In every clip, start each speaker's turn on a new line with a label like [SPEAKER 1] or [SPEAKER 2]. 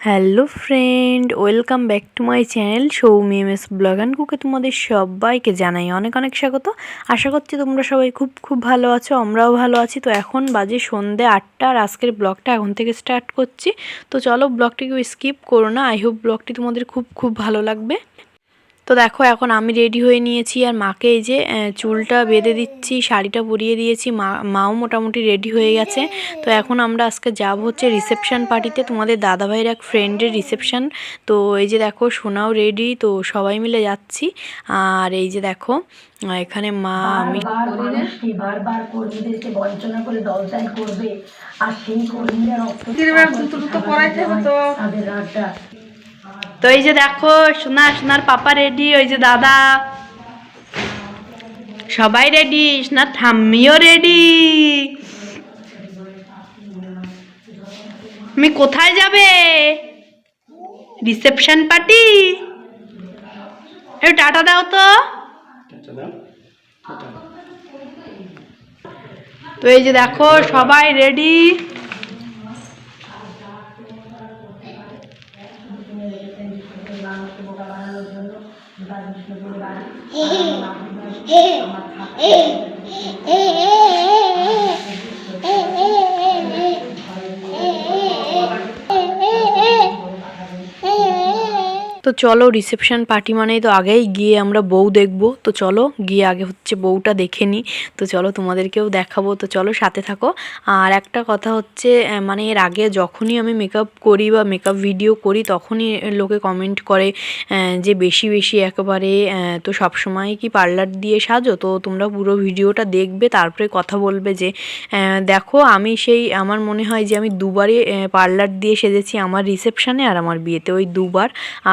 [SPEAKER 1] Hello friend, welcome back to my channel Soumi M S blog and কুকে তোমাদের সবাইকে জানাই অনেক অনেক স্বাগত। আশা করছি তোমরা সবাই খুব খুব ভালো আছো, আমরাও ভালো আছি। তো এখন বাজে সন্ধে আটটা আর আজকের ব্লগটা এখন থেকে স্টার্ট করছি। তো চলো ব্লগটিকে স্কিপ করো না, আই হোপ ব্লগটি তোমাদের খুব খুব ভালো লাগবে। তো দেখো এখন আমি রেডি হয়ে নিয়েছি আর মাকে এই যে চুলটা বেঁধে দিচ্ছি শাড়িটা পরিয়ে দিয়েছি মা মাও মোটামুটি রেডি হয়ে গেছে। তো এখন আমরা আজকে যাব হচ্ছে রিসেপশন পার্টিতে তোমাদের দাদাভাইয়ের এক ফ্রেন্ডের রিসেপশন তো এই যে দেখো সোনাও রেডি তো সবাই মিলে যাচ্ছি। আর এই যে দেখো এখানে মা আমি
[SPEAKER 2] বারবার কর্মীদেরকে বঞ্চনা করে দলদাল করবে আর সেই কর্মীরা রক্ত তাদের রাগটা
[SPEAKER 1] তো এই যে দেখো সোনা সোনার পাপা রেডি ওই যে দাদা। সবাই রেডি সোনার ঠাম্মিও রেডি তুমি কোথায় যাবে? রিসেপশন পার্টি একটু টাটা দাও তো। তো এই যে দেখো সবাই রেডি গাছকে বোকা বানানোর জন্য দুবার বিষ্ণুপুর বাড়ি। আমার তো চলো রিসেপশন পার্টি মানেই তো আগেই গিয়ে আমরা বউ দেখব। তো চলো গিয়ে আগে হচ্ছে বউটা দেখে নিই তো চলো তোমাদেরকেও দেখাবো। তো চলো সাথে থাকো। আর একটা কথা হচ্ছে মানে এর আগে যখনই আমি মেকআপ করি বা মেকআপ ভিডিও করি, তখনই লোকে কমেন্ট করে যে বেশি বেশি একেবারে তো সব সময় কি পার্লার দিয়ে সাজো? তো তোমরা পুরো ভিডিওটা দেখবে, তারপরে কথা বলবে যে দেখো আমি সেই, আমার মনে হয় যে আমি দুবারই পার্লার দিয়ে সেজেছি আমার রিসেপশানে আর আমার বিয়েতে, ওই দুবার।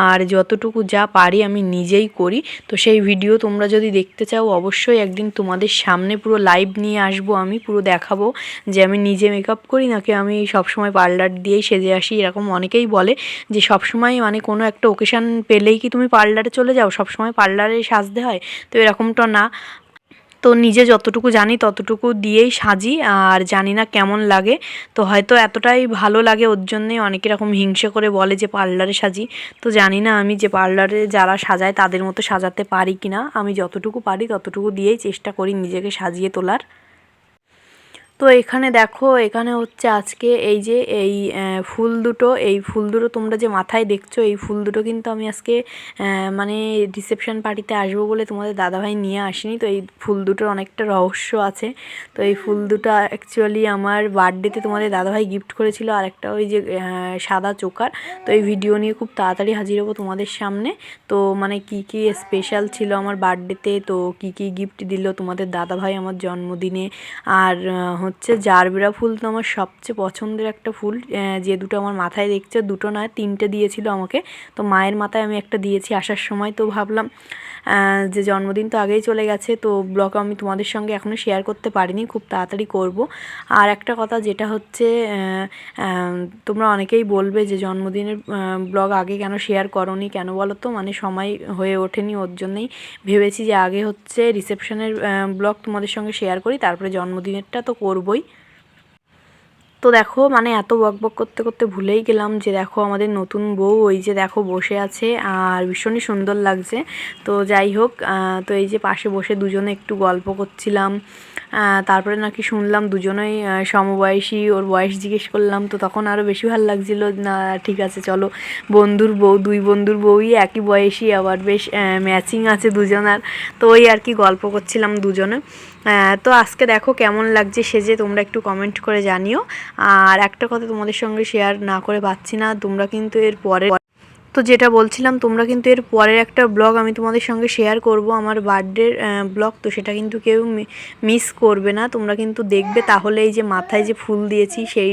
[SPEAKER 1] আর যতটুকু যা পারি আমি নিজেই করি। তো সেই ভিডিও তোমরা যদি দেখতে চাও, অবশ্যই একদিন তোমাদের সামনে পুরো লাইভ নিয়ে আসব আমি, পুরো দেখাবো যে আমি নিজে মেকআপ করি নাকি আমি সবসময় পার্লার দিয়েই সেজে আসি। এরকম অনেকেই বলে যে সবসময় মানে কোনো একটা ওকেশান পেলেই কি তুমি পার্লারে চলে যাও? সবসময় পার্লারে সাজতে হয়? তো এরকমটা না। তো নিজে যতটুকু জানি ততটুকু দিয়েই সাজি, আর জানি না কেমন লাগে। তো হয়তো এতটাই ভালো লাগে, ওর জন্যে অনেকে রকম হিংসে করে বলে যে পার্লারে সাজি। তো জানি না আমি যে পার্লারে যারা সাজায় তাদের মতো সাজাতে পারি কি না আমি যতটুকু পারি ততটুকু দিয়েই চেষ্টা করি নিজেকে সাজিয়ে তোলার। তো এখানে দেখো, এখানে হচ্ছে আজকে এই যে এই ফুল দুটো, এই ফুল দুটো তোমরা যে মাথায় দেখছ, এই ফুল দুটো কিন্তু আমি আজকে মানে রিসেপশন পার্টিতে আসব বলে তোমাদের দাদাভাই নিয়ে আসিনি। তো এই ফুল দুটোর অনেকটা রহস্য আছে। তো এই ফুল দুটো অ্যাকচুয়ালি আমার বার্থডেতে তোমাদের দাদাভাই গিফট করেছিল, আর একটা ওই যে সাদা চোকার। তো এই ভিডিও নিয়ে খুব তাড়াতাড়ি হাজির হব তোমাদের সামনে। তো মানে কি কি স্পেশাল ছিল আমার বার্থডেতে তো কি কি গিফট দিল তোমাদের দাদাভাই আমার জন্মদিনে? আর হচ্ছে জারবেরা ফুল তো আমার সবচেয়ে পছন্দের একটা ফুল। যে দুটো আমার মাথায় দেখছে, দুটো নয়, তিনটে দিয়েছিল আমাকে। তো মায়ের মাথায় আমি একটা দিয়েছি আসার সময়, তো ভাবলাম যে জন্মদিন তো আগেই চলে গেছে, তো ব্লগ আমি তোমাদের সঙ্গে এখনও শেয়ার করতে পারিনি, খুব তাড়াতাড়ি করব। আর একটা কথা যেটা হচ্ছে তোমরা অনেকেই বলবে যে জন্মদিনের ব্লগ আগে কেন শেয়ার করনি, কেন বলো তো মানে সময় হয়ে ওঠেনি, ওর জন্যই ভেবেছি যে আগে হচ্ছে রিসেপশনের ব্লগ তোমাদের সঙ্গে শেয়ার করি, তারপরে জন্মদিনেরটা তো করবই। তো দেখো মানে এত বক বক করতে করতে ভুলেই গেলাম যে দেখো আমাদের নতুন বউ ওই যে দেখো বসে আছে আর ভীষণই সুন্দর লাগছে। তো যাই হোক তো এই যে পাশে বসে দুজনে একটু গল্প করছিলাম। তারপরে নাকি শুনলাম দুজনেই সমবয়সী, ওর বয়স জিজ্ঞেস করলাম, তো তখন আরও বেশি ভালো লাগছিল, না, ঠিক আছে, চলো, বন্ধুর বউ, দুই বন্ধুর বউই একই বয়সী, আবার বেশ ম্যাচিং আছে দুজনার, তো ওই আর কি গল্প করছিলাম দুজনে। তো আজকে দেখো কেমন লাগছে সেজে তোমরা একটু কমেন্ট করে জানিও। আর একটা কথা তোমাদের সঙ্গে শেয়ার না করে পাচ্ছি না, তোমরা কিন্তু এর পরে তো যেটা বলছিলাম, তোমরা কিন্তু এর পরের একটা ব্লগ আমি তোমাদের সঙ্গে শেয়ার করব, আমার বার্থডের ব্লগ। তো সেটা কিন্তু কেউ মিস করবে না। তোমরা কিন্তু দেখবে তাহলে এই যে মাথায় যে ফুল দিয়েছি, সেই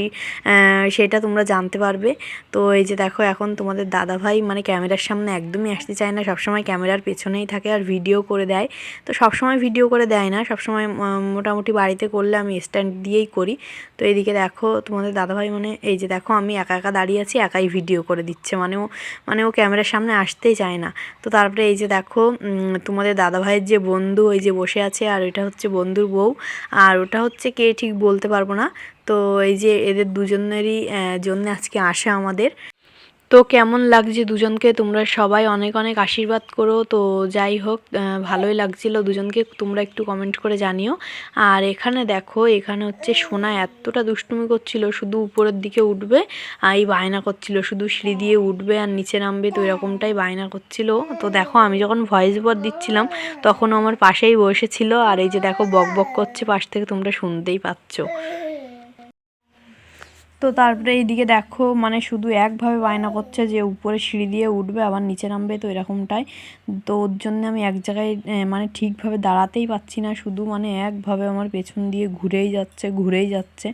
[SPEAKER 1] সেটা তোমরা জানতে পারবে। তো এই যে দেখো, এখন তোমাদের দাদা ভাই মানে ক্যামেরার সামনে একদমই আসতে চায় না। সবসময় ক্যামেরার পেছনেই থাকে আর ভিডিও করে দেয়। তো সবসময় ভিডিও করে দেয় না। সবসময় মোটামুটি বাড়িতে করলে আমি স্ট্যান্ড দিয়েই করি। তো এইদিকে দেখো, তোমাদের দাদাভাই মানে এই যে দেখো, আমি একা একা দাঁড়িয়ে আছি, একাই ভিডিও করে দিচ্ছে। মানে মানে ও ক্যামেরার সামনে আসতেই চায় না। তো তারপরে এই যে দেখো তোমাদের দাদাভাইয়ের যে বন্ধু ওই যে বসে আছে, আর ওইটা হচ্ছে বন্ধুর বউ। আর ওটা হচ্ছে কে ঠিক বলতে পারব না। তো এই যে এদের দুজনেরই জন্য আজকে আসে আমাদের। তো কেমন লাগছে দুজনকে? তোমরা সবাই অনেক অনেক আশীর্বাদ করো। তো যাই হোক ভালোই লাগছিল। দুজনকে তোমরা একটু কমেন্ট করে জানিও। আর এখানে দেখো, এখানে হচ্ছে সোনা এতটা দুষ্টুমি করছিল, শুধু উপরের দিকে উঠবে আর এই বায়না করছিল। শুধু সিঁড়ি দিয়ে উঠবে আর নিচে নামবে, তো এরকমটাই বায়না করছিল। তো দেখো, আমি যখন ভয়েস ওভার দিচ্ছিলাম তখন আমার পাশেই বসেছিল। আর এই যে দেখো, বক বক করছে পাশ থেকে, তোমরা শুনতেই পাচ্ছ। তো তারপরে এইদিকে দেখো মানে শুধু একভাবে বায়না করছে যে উপরে সিঁড়ি দিয়ে উঠবে, আবার নিচে নামবে, তো এরকমটাই। তো ওর জন্য আমি এক জায়গায় মানে ঠিকভাবে দাঁড়াতেই পাচ্ছি না, শুধু মানে একভাবে আমার পেছন দিয়ে ঘুরেই যাচ্ছে ঘুরেই যাচ্ছে।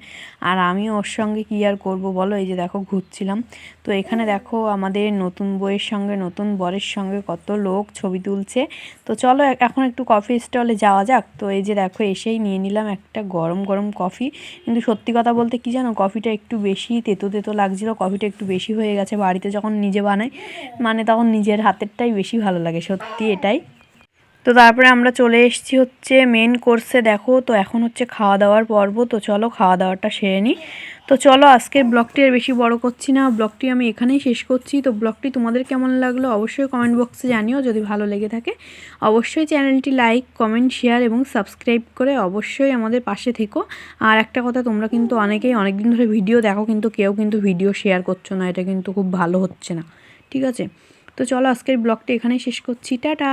[SPEAKER 1] আর আমি ওর সঙ্গে কী আর করব বলো? এই যে দেখো, ঘুরছিলাম। তো এখানে দেখো, আমাদের নতুন বইয়ের সঙ্গে, নতুন বরের সঙ্গে কত লোক ছবি তুলছে। তো চলো এখন একটু কফি স্টলে যাওয়া যাক। তো এই যে দেখো, এসেই নিয়ে নিলাম একটা গরম গরম কফি। কিন্তু সত্যি কথা বলতে কি জানো, কফিটা একটু বেশি, তেতো তেতো লাগছিল কফিটা একটু বেশি হয়ে গেছে বাড়িতে যখন নিজে বানাই মানে তখন নিজের হাতেরটাই বেশি ভালো লাগে, সত্যি এটাই। তো তারপরে আমরা চলে এসেছি হচ্ছে মেন কোর্সে দেখো, তো এখন হচ্ছে খাওয়া দাওয়ার পর্ব, তো চলো খাওয়া দাওয়াটা সেরে নিই তো চলো আজকের ব্লগটি আর বেশি বড় করছি না। ব্লগটি আমি এখানেই শেষ করছি। তো ব্লগটি তোমাদের কেমন লাগল অবশ্যই কমেন্ট বক্সে জানিও, যদি ভালো লেগে থাকে। অবশ্যই চ্যানেলটি লাইক কমেন্ট শেয়ার এবং সাবস্ক্রাইব করে অবশ্যই আমাদের পাশে থেকো। আর একটা কথা, তোমরা কিন্তু অনেকেই অনেক দিন ধরে ভিডিও দেখো, কিন্তু কেউ কিন্তু ভিডিও শেয়ার করছ না। এটা কিন্তু খুব ভালো হচ্ছে না। ঠিক আছে? তো চলো আজকের ব্লগটি এখানেই শেষ করছি। টাটা!